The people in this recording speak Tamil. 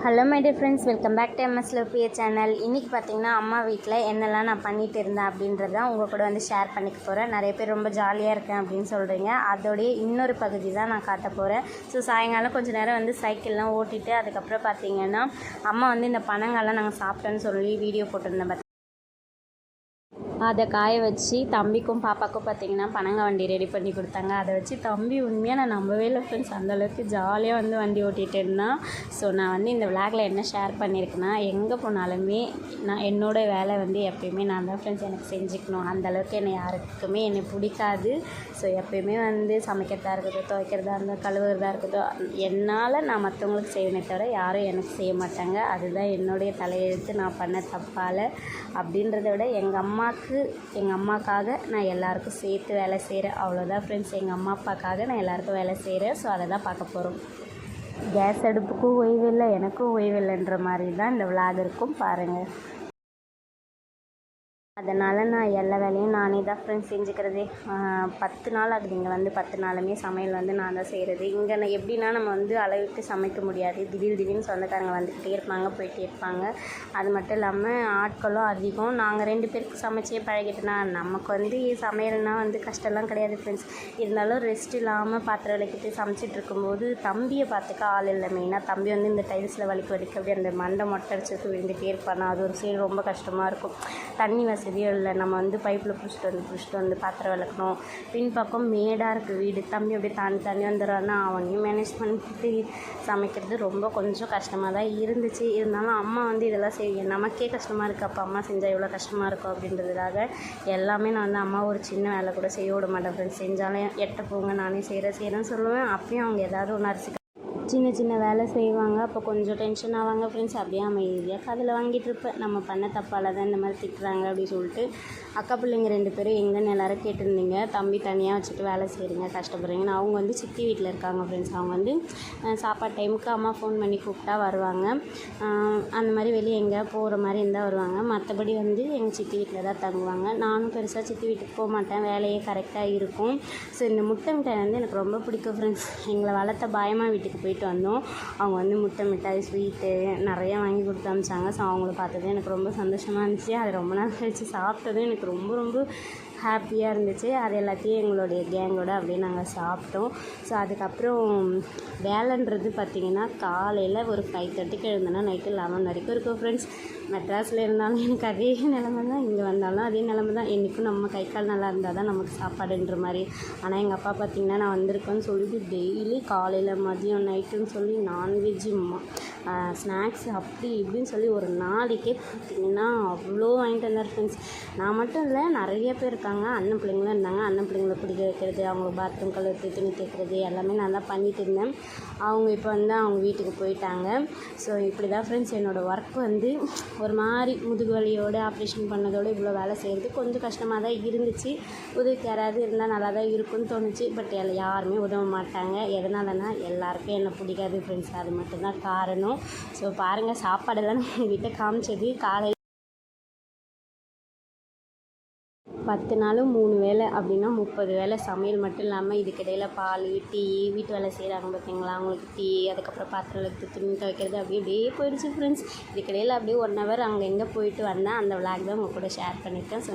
Hello my dear friends welcome back to MS லோபிய channel இன்றைக்கி பார்த்தீங்கன்னா அம்மா வீட்டில் என்னெல்லாம் நான் பண்ணிகிட்டு இருந்தேன் அப்படின்றத உங்கள் கூட வந்து ஷேர் பண்ணிக்க போகிறேன் நிறைய பேர் ரொம்ப ஜாலியாக இருக்கேன் அப்படின்னு சொல்கிறீங்க அதோடைய இன்னொரு பகுதி தான் நான் காட்ட போகிறேன் ஸோ சாயங்காலம் கொஞ்சம் நேரம் வந்து சைக்கிள்லாம் ஓட்டிட்டு அதுக்கப்புறம் பார்த்தீங்கன்னா அம்மா வந்து இந்த பனங்கள்லாம் நாங்கள் சாப்பிட்டோன்னு சொல்லி வீடியோ போட்டிருந்தேன். பாத்தி- அதை காய வச்சு தம்பிக்கும் பாப்பாக்கும் பார்த்தீங்கன்னா பனங்க வண்டி ரெடி பண்ணி கொடுத்தாங்க. அதை வச்சு தம்பி உண்மையாக நான் நம்பவே இல்லை ஃப்ரெண்ட்ஸ் அந்தளவுக்கு ஜாலியாக வந்து வண்டி ஓட்டிகிட்டு இருந்தான் ஸோ நான் வந்து இந்த விளாகில் என்ன ஷேர் பண்ணியிருக்கேன்னா எங்கே போனாலுமே நான் என்னோட வேலை வந்து எப்பயுமே நான் தான் ஃப்ரெண்ட்ஸ் எனக்கு செஞ்சுக்கணும். அந்தளவுக்கு என்னை யாருக்குமே என்னை பிடிக்காது. ஸோ எப்பயுமே வந்து சமைக்கிறதா இருக்கட்டும் துவைக்கிறதா இருந்தால் கழுவுறதா இருக்கட்டும் என்னால் நான் மற்றவங்களுக்கு செய்வேனே தவிர யாரும் எனக்கு செய்ய மாட்டாங்க. அதுதான் என்னுடைய தலையெழுத்து. நான் பண்ண தப்பால் அப்படின்றத விட எங்கள் அம்மாவுக்கு எங்கள் அம்மாக்காக நான் எல்லாருக்கும் சேர்த்து வேலை செய்கிறேன் அவ்வளோதான் ஃப்ரெண்ட்ஸ் எங்கள் அம்மா அப்பாக்காக நான் எல்லாருக்கும் வேலை செய்கிறேன் ஸோ அதை தான் பார்க்க போகிறோம் கேஸ் அடுப்புக்கும் ஓய்வு இல்லை எனக்கும் ஓய்வு இல்லைன்ற மாதிரி தான் இந்த விளாக் இருக்கும். பாருங்கள் அதனால் நான் எல்லா வேலையும் நானே தான் ஃப்ரெண்ட்ஸ் செஞ்சுக்கிறதே. பத்து நாள் ஆகுது. இங்கே வந்து பத்து நாளுமே சமையல் வந்து நான் தான் செய்கிறது இங்கே நான் எப்படின்னா நம்ம வந்து அளவுக்கு சமைக்க முடியாது. திடீர் திடீர்னு சொந்தக்காரங்க வந்துக்கிட்டே இருப்பாங்க போயிட்டே இருப்பாங்க. அது மட்டும் இல்லாமல் ஆட்களும் அதிகம். நாங்கள் ரெண்டு பேருக்கு சமைச்சே பழகிட்டேன்னா நமக்கு வந்து சமையல்னால் வந்து கஷ்டம்லாம் கிடையாது ஃப்ரெண்ட்ஸ் இருந்தாலும் ரெஸ்ட் இல்லாமல் பாத்திரம் விளக்கிட்டு சமைச்சிட்டு இருக்கும்போது தம்பியை பார்த்துக்க ஆள் இல்லை. மெயினாக தம்பி வந்து இந்த டைல்ஸில் வலிக்க வலிக்க அப்படியே அந்த மண்டை மொட்டை அடிச்சு விழுந்துகிட்டே இருப்பானா? அது ஒரு சைடு ரொம்ப கஷ்டமாக இருக்கும். தண்ணி இல்லை நம்ம வந்து பைப்பில் பிடிச்சிட்டு வந்து பிடிச்சிட்டு வந்து பாத்திரம் விளக்கணும். பின்பக்கம் மேடாக இருக்குது வீடு. தம்பி அப்படியே தாண்டி தண்ணி வந்துடுறான்னா அவனையும் மேனேஜ் பண்ணிட்டு சமைக்கிறது ரொம்ப கொஞ்சம் கஷ்டமாக தான் இருந்துச்சு. இருந்தாலும் அம்மா வந்து இதெல்லாம் செய்ய நமக்கே கஷ்டமாக இருக்குது அப்போ அம்மா செஞ்சால் எவ்வளோ கஷ்டமாக இருக்கும் அப்படின்றதுக்காக எல்லாமே நான் வந்து அம்மா ஒரு சின்ன வேலை கூட செய்ய விட மாட்டேன் ஃப்ரெண்ட்ஸ் செஞ்சாலும் எட்ட போங்க நானே செய்கிறேன் செய்கிறேன்னு சொல்லுவேன். அப்பயும் அவங்க ஏதாவது ஒன்று அரிசி சின்ன சின்ன வேலை செய்வாங்க. அப்போ கொஞ்சம் டென்ஷன் ஆவாங்க. ஃப்ரெண்ட்ஸ் அப்படியே அமைதியாக காதில் வாங்கிட்டு இருப்பேன். நம்ம பண்ண தப்பால் தான் இந்த மாதிரி திட்டுறாங்க அப்படின்னு சொல்லிட்டு அக்கா பிள்ளைங்க ரெண்டு பேரும் எங்கன்னு எல்லாரும் கேட்டிருந்தீங்க. தம்பி தனியாக வச்சுட்டு வேலை செய்கிறீங்க கஷ்டப்படுறீங்கன்னு. அவங்க வந்து சித்தி வீட்டில் இருக்காங்க ஃப்ரெண்ட்ஸ் அவங்க வந்து சாப்பாடு டைமுக்கு அம்மா ஃபோன் பண்ணி கூப்பிட்டா வருவாங்க. அந்த மாதிரி வெளியே எங்கேயா போகிற மாதிரி இருந்தால் வருவாங்க. மற்றபடி வந்து எங்கள் சித்தி வீட்டில் தான் தங்குவாங்க. நானும் பெருசாக சித்தி வீட்டுக்கு போக மாட்டேன். வேலையே கரெக்டாக இருக்கும். ஸோ இந்த முட்டை மிட்டாய் வந்து எனக்கு ரொம்ப பிடிக்கும் ஃப்ரெண்ட்ஸ் எங்களை வளர்த்த பாயமா வீட்டுக்கு போயிட்டு வந்தோம். அவங்க வந்து முட்டை மிட்டாய் ஸ்வீட்டு நிறையா வாங்கி கொடுத்து அமிச்சாங்க ஸோ அவங்கள பார்த்தது எனக்கு ரொம்ப சந்தோஷமாக இருந்துச்சு. அது ரொம்ப நாள் கழிச்சு சாப்பிட்டதும் எனக்கு ரொம்ப ரொம்ப ஹாப்பியாக இருந்துச்சு. அது எல்லாத்தையும் எங்களுடைய கேங்கோட அப்படியே நாங்கள் சாப்பிட்டோம். ஸோ அதுக்கப்புறம் வேலைன்றது பார்த்திங்கன்னா காலையில் ஒரு ஃபைவ் தேர்ட்டிக்கு எழுந்தோன்னா நைட்டு லெவன் வரைக்கும் இருக்கும் ஃப்ரெண்ட்ஸ் மெட்ராஸில் இருந்தாலும் எனக்கு அதே நிலமை தான். இங்கே வந்தாலும் அதே நிலமை தான். என்றைக்கும் நம்ம கை கால் நல்லா இருந்தால் தான் நமக்கு சாப்பாடுன்ற மாதிரி. ஆனால் எங்கள் அப்பா பார்த்திங்கன்னா நான் வந்திருக்கேன்னு சொல்லிட்டு டெய்லி காலையில் மதியம் நைட்டுன்னு சொல்லி நான்வெஜ்ஜு ஸ்நாக்ஸ் அப்படி இப்படின்னு சொல்லி ஒரு நாளைக்கே பார்த்திங்கன்னா அவ்வளோ வாங்கிட்டு வந்தார் ஃப்ரெண்ட்ஸ் நான் மட்டும் இல்லை நிறைய பேர் இருக்காங்க. அண்ணன் பிள்ளைங்களும் இருந்தாங்க. அண்ணன் பிள்ளைங்கள பிடிக்க வைக்கிறது அவங்க பாத்ரூம் கழுவுறது துணி தைக்கிறது எல்லாமே நான் தான் பண்ணிகிட்டு இருந்தேன். அவங்க இப்போ வந்து அவங்க வீட்டுக்கு போயிட்டாங்க. ஸோ இப்படி தான் ஃப்ரெண்ட்ஸ் என்னோடய ஒர்க் வந்து ஒரு மாதிரி முதுகு வலியோடு ஆப்ரேஷன் பண்ணதோடு இவ்வளோ வேலை செய்கிறது கொஞ்சம் கஷ்டமாக தான் இருந்துச்சு. உதவிக்கு யாராவது இருந்தால் நல்லா தான் இருக்கும்னு தோணுச்சு. பட் எல்லாம் யாருமே உதவ மாட்டாங்க. எதனாலனா எல்லாருக்கும் என்னை பிடிக்காது ஃப்ரெண்ட்ஸ் அது மட்டும்தான் காரணம். ஸோ பாருங்கள் சாப்பாடெல்லாம் நான் உங்ககிட்ட காமிச்சது. காலை பத்து நாளும் மூணு வேளை அப்படின்னா முப்பது வேளை சமையல் மட்டும் இல்லாமல் இதுக்கிடையில் பால் டீ வீட்டு வேலை செய்கிறாங்க பார்த்தீங்களா அவங்களுக்கு டீ அதுக்கப்புறம் பாத்திரம் எடுத்து துணி துவைக்கிறது அப்படியே அப்படியே போயிடுச்சு ஃப்ரெண்ட்ஸ் இதுக்கிடையில் அப்படியே ஒன் ஹவர் அங்கே எங்கே போயிட்டு வந்தேன். அந்த விளாக் தான் உங்கள் கூட ஷேர் பண்ணியிருக்கேன். ஸோ